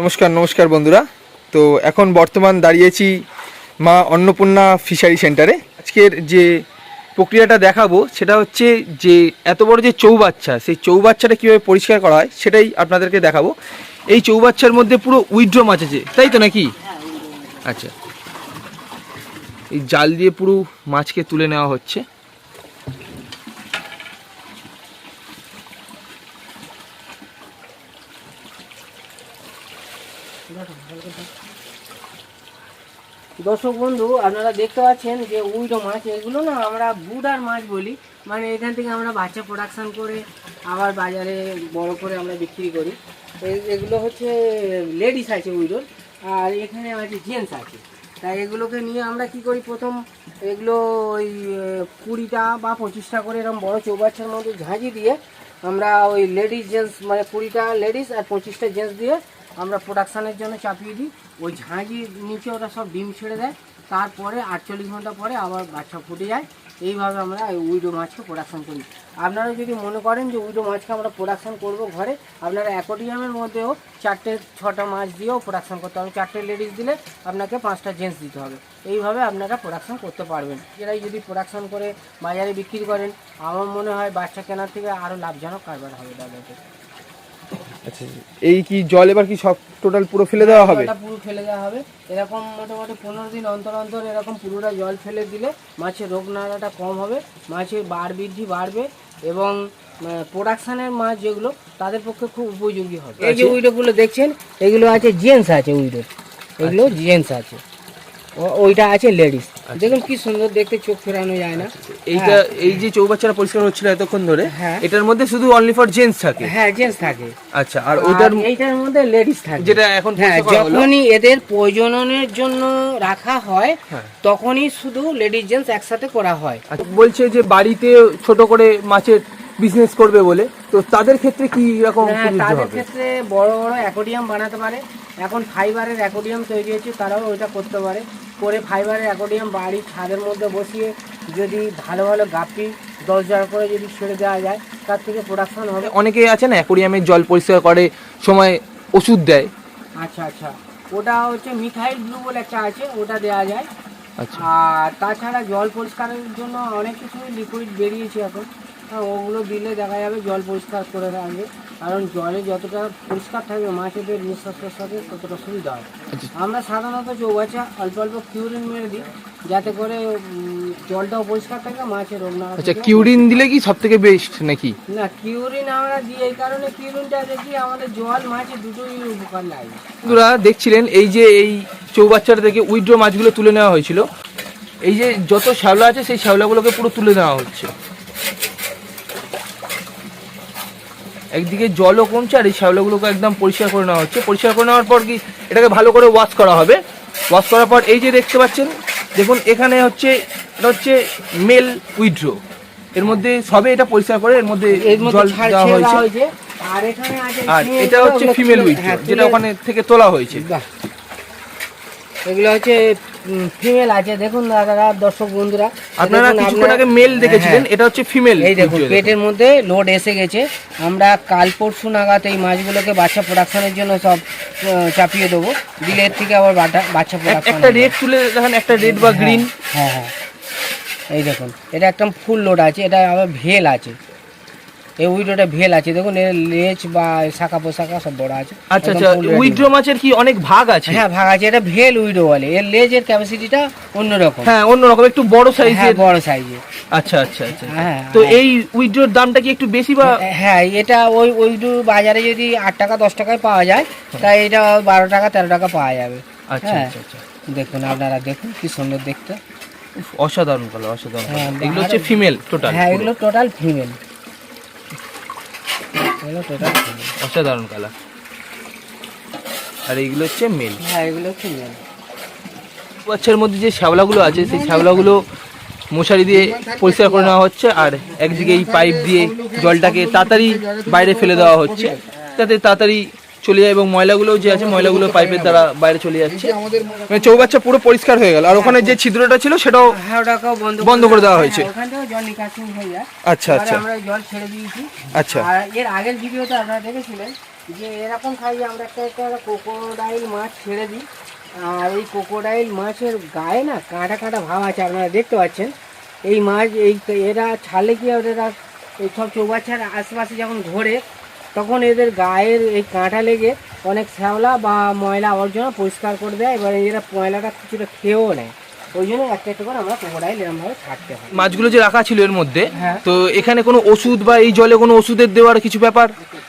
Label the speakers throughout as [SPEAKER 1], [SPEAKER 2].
[SPEAKER 1] নমস্কার নমস্কার বন্ধুরা। তো এখন বর্তমান দাঁড়িয়েছি মা অন্নপূর্ণা ফিশারি সেন্টারে। আজকের যে প্রক্রিয়াটা দেখাবো সেটা হচ্ছে যে এত বড় যে চৌবাচ্চা, সেই চৌবাচ্চাটা কীভাবে পরিষ্কার করা হয় সেটাই আপনাদেরকে দেখাবো। এই চৌবাচ্চার মধ্যে পুরো উইড্রো মাছ আছে, তাই তো নাকি? আচ্ছা। এই জাল দিয়ে পুরো মাছকে তুলে নেওয়া হচ্ছে।
[SPEAKER 2] দর্শক বন্ধু, আপনারা দেখতে পাচ্ছেন যে উইডো মাছ, এগুলো না আমরা বুডার মাছ বলি। মানে এখান থেকে আমরা বাচ্চা প্রোডাকশান করে আবার বাজারে বড় করে আমরা বিক্রি করি। এগুলো হচ্ছে লেডিস আছে উইডোর আর এখানে আছে জেন্টস আছে। তাই এগুলোকে নিয়ে আমরা কি করি? প্রথম এগুলো ওই কুড়িটা বা পঁচিশটা করে এরকম বড় চৌবাচ্চার মধ্যে ঝাঁঝি দিয়ে আমরা ওই লেডিস জেন্টস মানে কুড়িটা লেডিস আর পঁচিশটা জেন্টস দিয়ে আমরা প্রোডাকশানের জন্য চাপিয়ে দিই। ওই ঝাঁঝির নিচে ওরা সব ডিম ছেড়ে দেয়। তারপরে আটচল্লিশ ঘণ্টা পরে আবার বাচ্চা ফুটে যায়। এইভাবে আমরা উইডো মাছকে প্রোডাকশন করি। আপনারা যদি মনে করেন যে উইডো মাছকে আমরা প্রোডাকশন করব ঘরে, আপনারা অ্যাকোডিয়ামের মধ্যেও চারটে, ছটা মাছ দিয়েও প্রোডাকশন করতে হবে। চারটে লেডিস দিলে আপনাকে পাঁচটা জেন্টস দিতে হবে। এইভাবে আপনারা প্রোডাকশন করতে পারবেন। এরাই যদি প্রোডাকশন করে, বাজারে বিক্রি করেন, আমার মনে হয় বাচ্চা কেনার থেকে আরও লাভজনক কারবার হবে তাদেরকে।
[SPEAKER 1] আচ্ছা এই কি জল এবার কি সব টোটাল পুরো ফেলে দেওয়া হবে?
[SPEAKER 2] এটা পুরো ফেলে দেওয়া হবে। এরকম মোটামুটি পনেরো দিন অন্তর অন্তর এরকম পুরোটা জল ফেলে দিলে মাছের রোগ নাড়াটা কম হবে মাছের বার বৃদ্ধি বাড়বে এবং প্রোডাকশনের মাছ যেগুলো তাদের পক্ষে খুব উপযোগী হবে। এই যে
[SPEAKER 1] আচ্ছা।
[SPEAKER 2] উইডোগুলো দেখছেন এগুলো আছে জেন্স আছে উইডো এগুলো জেন্টস আছে। ওইটা আছে লেডিস। দেখুন কি সুন্দর দেখতে চোখ ফেরানো যায় না।
[SPEAKER 1] এইটা এই যে চৌবাচ্চাটা পরিষ্কার হচ্ছিল এতক্ষণ ধরে
[SPEAKER 2] হ্যাঁ।
[SPEAKER 1] এটার মধ্যে শুধু অনলি ফর জেন্টস থাকে?
[SPEAKER 2] হ্যাঁ জেন্টস থাকে।
[SPEAKER 1] আচ্ছা আর ওটার
[SPEAKER 2] এইটার মধ্যে লেডিস থাকে।
[SPEAKER 1] যেটা এখন
[SPEAKER 2] হ্যাঁ যখনই এদের প্রজননের জন্য রাখা হয়
[SPEAKER 1] হ্যাঁ।
[SPEAKER 2] তখনই শুধু লেডিস জেন্টস একসাথে করা হয়।
[SPEAKER 1] আচ্ছা, বলছে যে বাড়িতে ছোট করে মাছের বিজনেস করবে বলে। তো তাদের ক্ষেত্রে কি রকম
[SPEAKER 2] হ্যাঁ, তাদের ক্ষেত্রে বড় বড় অ্যাকোডিয়াম বানাতে পারে। এখন ফাইবারের অ্যাকোডিয়াম তৈরি হয়েছে তারাও ওইটা করতে পারে। করে ফাইবারের অ্যাকোডিয়াম বাড়ির ছাদের মধ্যে বসিয়ে যদি ভালো ভালো গাপি দশ জার করে যদি ছেড়ে দেওয়া যায় তার থেকে প্রোডাকশন হবে।
[SPEAKER 1] অনেকেই আছে না অ্যাকোরিয়ামের জল পরিষ্কার করে সময় ওষুধ দেয়।
[SPEAKER 2] আচ্ছা আচ্ছা। ওটা হচ্ছে মিথাইল ব্লু বলে একটা আছে ওটা দেওয়া যায়।
[SPEAKER 1] আচ্ছা।
[SPEAKER 2] আর তাছাড়া জল পরিষ্কারের জন্য অনেক কিছু লিকুইড বেরিয়েছে এখন। ওগুলো দিলে দেখা যাবে জল পরিষ্কার করে রাখবে কারণ জলে যতটা পরিষ্কার থাকবে মাছেদের নিঃশ্বাস প্রশ্বাসে ততটা সুবিধা হয়
[SPEAKER 1] আচ্ছা।
[SPEAKER 2] আমরা সাধারণত চৌবাচ্চা অল্প অল্প কিউরিন মেরে দিই যাতে করে জলটাও পরিষ্কার থাকে মাছের রোগ না
[SPEAKER 1] আচ্ছা কিউরিন দিলে কি সব থেকে বেস্ট নাকি?
[SPEAKER 2] না কিউরিন আমরা দিই এই কারণে কিউরিনটা দেখি আমাদের জল মাছের দুটোই উপকার লাগে।
[SPEAKER 1] বন্ধুরা দেখছিলেন এই যে এই চৌবাচ্চাটা থেকে উইড্রো মাছগুলো তুলে নেওয়া হয়েছিল। এই যে যত শ্যাওলা আছে সেই শ্যাওলাগুলোকে পুরো তুলে নেওয়া হচ্ছে। একদিকে জলও কমছে আর এই শ্যাওলাগুলোকে একদম পরিষ্কার করে নেওয়া হচ্ছে। পরিষ্কার করে নেওয়ার পর কি এটাকে ভালো করে ওয়াশ করা হবে। ওয়াশ করার পর এই যে দেখতে পাচ্ছেন দেখুন এখানে হচ্ছে এটা হচ্ছে মেল উইড্রো এর মধ্যে সবে এটা পরিষ্কার করে এর মধ্যে জল দেওয়া হয়েছে।
[SPEAKER 2] আর
[SPEAKER 1] এটা হচ্ছে ফিমেল উইড্রো
[SPEAKER 2] হ্যাঁ,
[SPEAKER 1] যেটা ওখানে থেকে তোলা হয়েছে।
[SPEAKER 2] এগুলো হচ্ছে ফিমেল আছে। দেখুন দাদারা দর্শক বন্ধুরা।
[SPEAKER 1] আপনারা কিছুক্ষণ আগে মেল দেখেছিলেন
[SPEAKER 2] হ্যাঁ,
[SPEAKER 1] এটা হচ্ছে ফিমেল
[SPEAKER 2] এই দেখুন পেটের মধ্যে লোড এসে গেছে। আমরা কাল পরশু নাগাদ এই মাছগুলোকে বাচ্চা প্রোডাকশনের জন্য সব চাপিয়ে দেবো। দিলের থেকে আবার বাচ্চা প্রোডাকশন
[SPEAKER 1] একটা রেড তুলে দেখেন একটা রেড বা গ্রিন
[SPEAKER 2] হ্যাঁ হ্যাঁ। এই দেখুন এটা একদম ফুল লোড আছে এটা আবার ভেল আছে। এই উইডোটা ভেল আছে দেখুন এর লেজ বা শাখা পোশাকা সব বড় আছে।
[SPEAKER 1] আচ্ছা আচ্ছা উইড্রো মাছের কি অনেক ভাগ আছে?
[SPEAKER 2] হ্যাঁ ভাগ আছে এটা ভেল উইডো বলে এর লেজের ক্যাপাসিটিটা অন্যরকম।
[SPEAKER 1] হ্যাঁ অন্যরকম একটু বড়
[SPEAKER 2] হ্যাঁ
[SPEAKER 1] সাইজের
[SPEAKER 2] বড় সাইজের
[SPEAKER 1] আচ্ছা আচ্ছা আচ্ছা
[SPEAKER 2] হ্যাঁ,
[SPEAKER 1] তো
[SPEAKER 2] হ্যাঁ।
[SPEAKER 1] এই উইড্রোর দামটা কি একটু বেশি বা
[SPEAKER 2] হ্যাঁ এটা ওই ওইটু বাজারে যদি আট টাকা দশ টাকায় পাওয়া যায় তাই এটা বারো টাকা তেরো টাকা পাওয়া যাবে।
[SPEAKER 1] আচ্ছা
[SPEAKER 2] হ্যাঁ।
[SPEAKER 1] আচ্ছা আচ্ছা।
[SPEAKER 2] দেখুন আপনারা দেখুন কি সুন্দর দেখতে।
[SPEAKER 1] অসাধারণ কালার অসাধারণ
[SPEAKER 2] হ্যাঁ,
[SPEAKER 1] এগুলো হচ্ছে ফিমেল টোটাল
[SPEAKER 2] হ্যাঁ এগুলো টোটাল ফিমেল
[SPEAKER 1] অসাধারণ কালার আর এইগুলো হচ্ছে মেল।
[SPEAKER 2] হ্যাঁ এগুলো ফিমেল
[SPEAKER 1] বাচ্চার মধ্যে যে শ্যাওলাগুলো আছে সেই শ্যাওলাগুলো মশারি দিয়ে পরিষ্কার করে নেওয়া হচ্ছে আর একদিকে এই পাইপ দিয়ে জলটাকে তাড়াতাড়ি বাইরে ফেলে দেওয়া হচ্ছে। যাতে তাড়াতাড়ি চলে যায় এবং ময়লাগুলো যে আছে ময়লাগুলো পাইপের দ্বারা বাইরে চলে যাচ্ছে। মানে চৌবাচ্চা পুরো পরিষ্কার হয়ে গেল। আর ওখানে যে ছিদ্রটা ছিল সেটাও
[SPEAKER 2] হ্যাঁ বন্ধ
[SPEAKER 1] করে দেওয়া হয়েছে।
[SPEAKER 2] হ্যাঁ,
[SPEAKER 1] আচ্ছা আচ্ছা।
[SPEAKER 2] আমরা জল ছেড়ে দিয়েছি।
[SPEAKER 1] আচ্ছা।
[SPEAKER 2] আর এর আগের ভিডিওতে আপনারা দেখেছিলেন যে এরকম সাইজে আমরা একটা একটা কোকোডাইল মাছ ছেড়ে দিই। আর এই কোকোডাইল মাছের গায়ে না কাঁটা কাঁটা ভাব আছে আপনারা দেখতে পাচ্ছেন। এই মাছ এই এরা ছাড়লে কি এই সব চৌবাচ্চার আশেপাশে যখন ঘোরে তখন এদের গায়ের এই কাঁটা লেগে অনেক শ্যাওলা বা ময়লা আবর্জনা পরিষ্কার করে দেয় এবার এরা ময়লাটা কিছুটা খেয়েও নেয়। ওই জন্য একটা একটা করে আমরা কোকোডাইল এরমভাবে ছাড়তে হয়।
[SPEAKER 1] মাছগুলো যে রাখা ছিল এর মধ্যে
[SPEAKER 2] হ্যাঁ।
[SPEAKER 1] তো এখানে কোনো ওষুধ বা এই জলে কোনো ওষুধের দেওয়ার কিছু ব্যাপার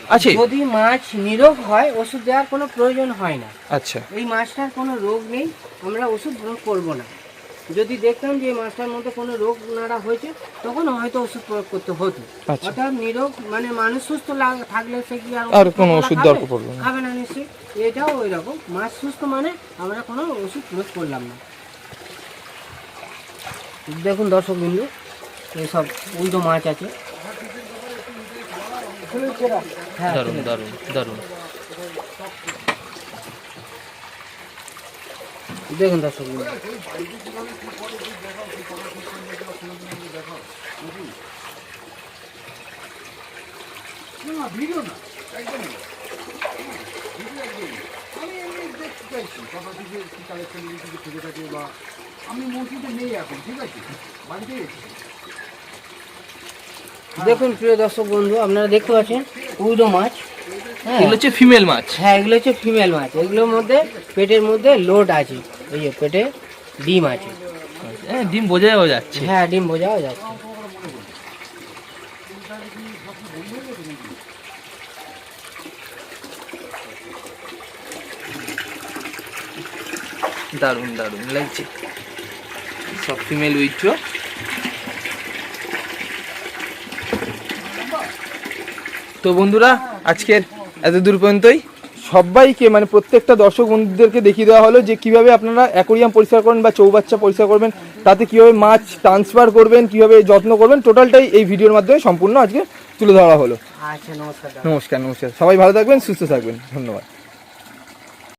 [SPEAKER 1] আছে?
[SPEAKER 2] যদি মাছ নিরোগ হয় ওষুধ দেওয়ার কোনো প্রয়োজন হয় না।
[SPEAKER 1] আচ্ছা।
[SPEAKER 2] এই মাছটার কোনো রোগ নেই আমরা ওষুধ প্রয়োগ করব না। যদি দেখতাম যে মাছটার মধ্যে কোনো রোগ নাড়া হয়েছে তখন হয়তো ওষুধ প্রয়োগ করতে হতো।
[SPEAKER 1] আচ্ছা।
[SPEAKER 2] অর্থাৎ নিরোগ মানে মানুষ সুস্থ লাগ- থাকলে সে কি আর
[SPEAKER 1] কোনো ওষুধ দরকার পড়বে
[SPEAKER 2] খাবে না নিশ্চয়ই। এটাও ওই রকম মাছ সুস্থ মানে আমরা কোনো ওষুধ প্রয়োগ করলাম না। দেখুন দর্শক বিন্দু এইসব উল্টো মাছ আছে। হ্যাঁ
[SPEAKER 1] দারুণ দারুণ দারুণ।
[SPEAKER 2] দেখুন দর্শক বিন্দু দেখুন প্রিয় দর্শক বন্ধু আপনারা দেখতে পাচ্ছেন উইডো মাছ হ্যাঁ।
[SPEAKER 1] এগুলো হচ্ছে ফিমেল মাছ।
[SPEAKER 2] হ্যাঁ এগুলো হচ্ছে ফিমেল মাছ। এগুলোর মধ্যে পেটের মধ্যে লোড আছে। এই যে পেটে ডিম আছে।
[SPEAKER 1] হ্যাঁ ডিম বোঝা যাওয়া যাচ্ছে।
[SPEAKER 2] হ্যাঁ ডিম বোঝাও যাচ্ছে।
[SPEAKER 1] দারুণ দারুণ লাগছে। সব ফিমেল উইথ্রো তো বন্ধুরা আজকের এত দূর পর্যন্তই। সবাইকে মানে প্রত্যেকটা দর্শক বন্ধুদেরকে দেখিয়ে দেওয়া হলো যে কীভাবে আপনারা অ্যাকোরিয়াম পরিষ্কার করবেন বা চৌবাচ্চা পরিষ্কার করবেন তাতে কীভাবে মাছ ট্রান্সফার করবেন কীভাবে যত্ন করবেন টোটালটাই এই ভিডিওর মাধ্যমে সম্পূর্ণ আজকে তুলে ধরা হলো।
[SPEAKER 2] আচ্ছা নমস্কার
[SPEAKER 1] নমস্কার নমস্কার। সবাই ভালো থাকবেন সুস্থ থাকবেন। ধন্যবাদ।